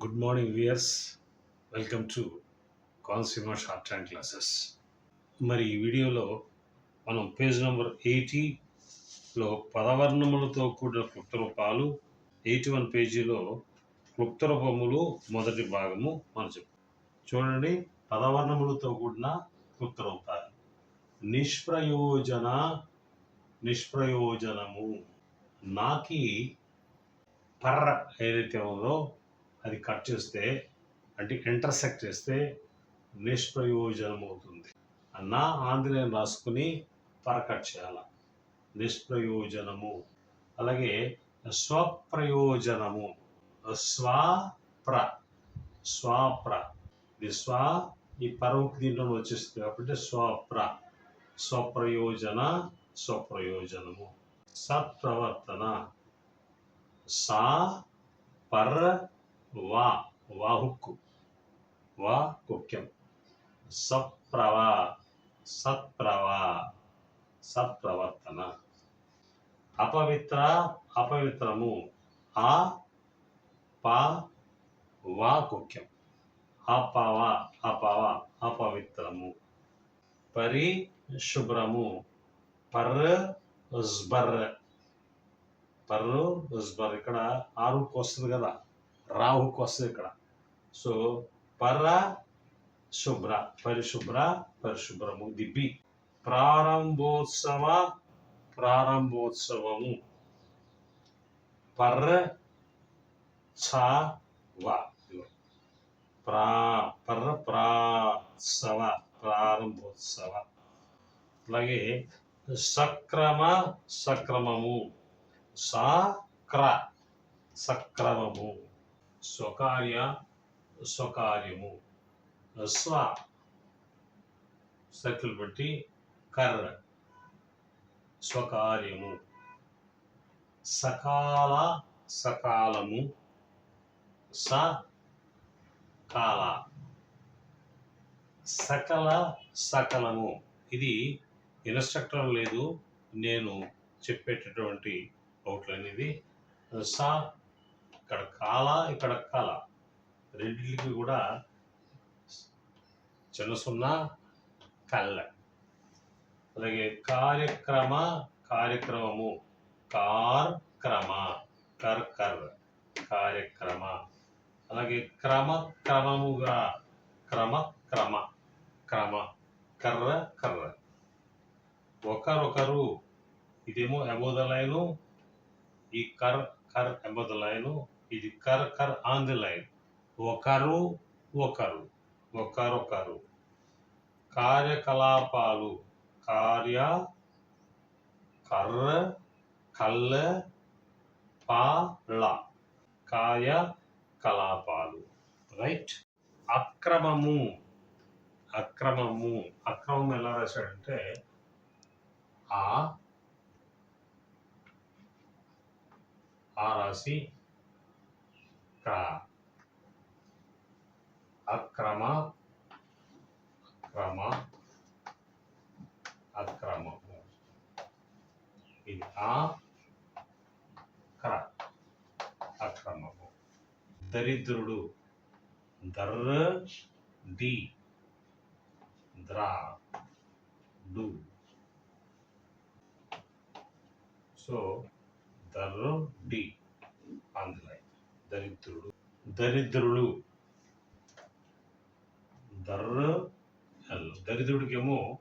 Good morning viewers welcome to Konaseema short time classes మరి ఈ వీడియోలో మనం పేజ్ నెంబర్ ఎయిటీలో పదవర్ణములతో కూడిన క్లుప్త రూపాలు ఎయిటీ వన్ పేజీలో క్లుప్త రూపములు మొదటి భాగము మనం చెప్పు చూడండి పదవర్ణములతో కూడిన క్లుప్త రూపాలు నిష్ప్రయోజన నిష్ప్రయోజనము. నాకి పర్ర ఏదైతే ఉందో అది కట్ చేస్తే అంటే ఇంటర్సెక్ట్ చేస్తే నిష్ప్రయోజనం అవుతుంది. నా ఆంధ్రయం రాసుకుని పర కట్ చేయాల. నిష్ప్రయోజనము అలాగే స్వప్రయోజనము. స్వప్ర. స్వాప్ర. ఇది స్వ ఈ పరముకి దీంట్లో వచ్చేస్తుంది కాబట్టి స్వప్ర. స్వప్రయోజన స్వప్రయోజనము. సత్ప్రవర్తన. సా పర్ వా వాహుక్కు వా కుక్యం సప్రవా సత్ప్రవా సత్ప్రవర్తన. అపవిత్ర అపవిత్రము. ఆ పా వా కుక్యం అపవ అపవ అపవిత్రము. పరిశుభ్రము పర్ ఉజ్బర్ పర్రు ఉజ్బర్ ఇక్కడ ఆరుకు వస్తుంది కదా. రాహుకి వస్తుంది ఇక్కడ. సో పర్ర శుభ్ర పరిశుభ్ర పరిశుభ్రము దిబ్బి ప్రారంభోత్సవ ప్రారంభోత్సవము. పర్ర ఛ వ. ప్రా పర్ర ప్రాత్సవ ప్రారంభోత్సవ. అలాగే సక్రమ సక్రమము. సాక్ర సక్రమము. స్వకార్య స్వకార్యము. స్వ సర్కిల్ బట్టి కర్ర. స్వకార్యము. సకాల సకాలము. స కాల. సకల సకలము. ఇది ఇన్స్ట్రక్టర్ లేదు నేను చెప్పేటటువంటి అవుట్లైన్ ఇది. సా ఇక్కడ కాల ఇక్కడ కళ. రెండింటికి కూడా చిన్న సున్నా కళ్ళ అలాగే కార్యక్రమ కార్యక్రమము. కార్ క్రమ కర్ కర్ కార్యక్రమ. అలాగే క్రమ క్రమముగా క్రమ క్రమ. క్రమ కర్ర కర్ర. ఒకరొకరు. ఇదేమో అబోధ లైను. ఈ కర్ కర్ అబోధ లైను. ఇది కర్ కర్ ఆన్ ది లైన్. ఒకరు ఒకరు ఒకరొకరు కార్యకలాపాలు కార్య కర్ర కళ్ళ పాళ కాయ కలాపాలు రైట్? అక్రమము. అక్రమము. అక్రమం ఎలా రాశాడంటే ఆ ఆ రాసి క అక్రమ అక్రమ అక్రమము ఇది ఆ క్ర అక్రమము దరిద్రుడు దర్ర డి ద్రా డు సో దర్ర డి ఆంధ్ర దరిద్రుడు. దరిద్రుడు. దర్ర ఎల్. దరిద్రుడికేమో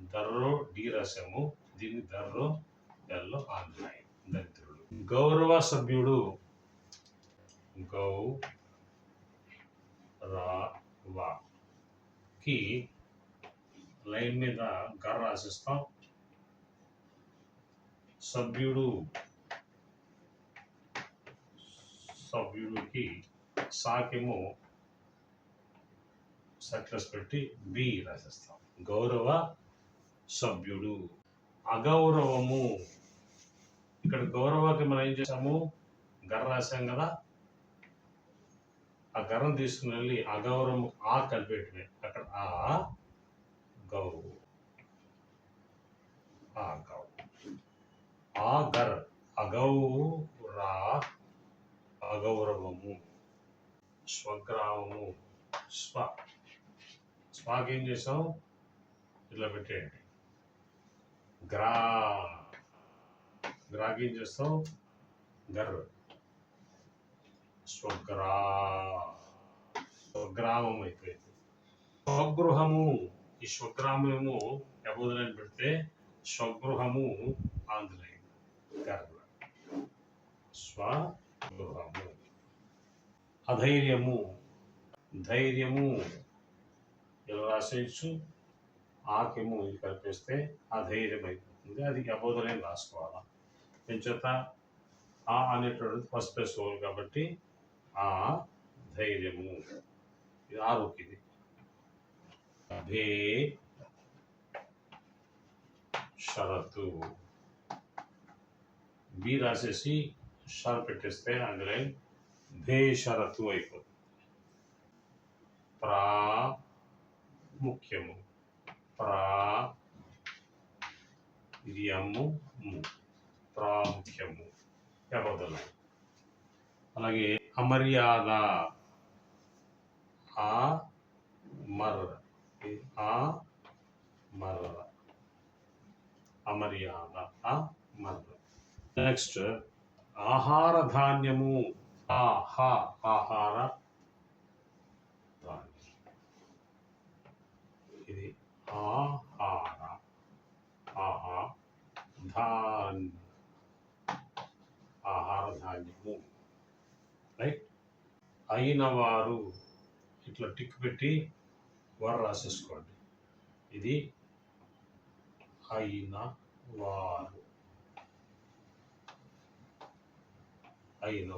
దర్రో డి రాసాము దీన్ని దర్రో ఎల్లో ఆంధ్ర దరిద్రుడు. గౌరవ సభ్యుడు గౌ రా వా కి లైన్ మీద గర్ర రాసిస్తాం. సభ్యుడు సభ్యుడికి సాకేమో సర్క్లస్ పెట్టి బి రాసేస్తాం. గౌరవ సభ్యుడు. అగౌరవము. ఇక్కడ గౌరవకి మనం ఏం చేసాము గర్ర రాసాం కదా. ఆ గర్రం తీసుకుని వెళ్ళి అగౌరవం ఆ కలిపెట్టినాయి అక్కడ ఆ గౌ. ఆ గౌ. ఆ గర్ అగౌ రా అగౌరవము స్వగ్రామము స్వ. స్వాకి ఏం చేసాం ఇట్లా పెట్టేయండి. గ్రా. గ్రాకి ఏం చేస్తాం గర్. స్వగ్రా. స్వగ్రామం అయిపోయింది. స్వగృహము. ఈ స్వగ్రామము ఎబోదలని పెడితే స్వగృహము ఆంధ్రలైన్ స్వ. స్వగృహము అధైర్యము. ధైర్యము ఇలా రాసేయచ్చు? ఆకెము ఇది కల్పిస్తే అధైర్యం అయిపోతుంది అది అబోధనే రాసుకోవాలా? పెంచేత ఆ అనేటువంటిది ఫస్ట్ ప్లేస్ ఓల్ కాబట్టి ఆ ధైర్యము. ఇది ఆరోగ్యది అభే షరతు బి రాసేసి షర్ పెట్టేస్తే అండర్లైన్ భేషరతు అయిపోతుంది ప్రా ముఖ్యము ప్రా ఇది అమ్ము ప్రాముఖ్యము ఎవదల అలాగే అమర్యాద ఆ మర్ ఆ మర్ అమర్యాద ఆ మర్। నెక్స్ట్ ఆహార ధాన్యము ఆహా ఆహార ధాన్యం. ఇది ఆహార ఆహా ధాన్య. ఆహార ధాన్యము రైట్? అయిన వారు ఇట్లా టిక్ పెట్టి వారు రాసేసుకోండి. ఇది అయిన వారు అయిన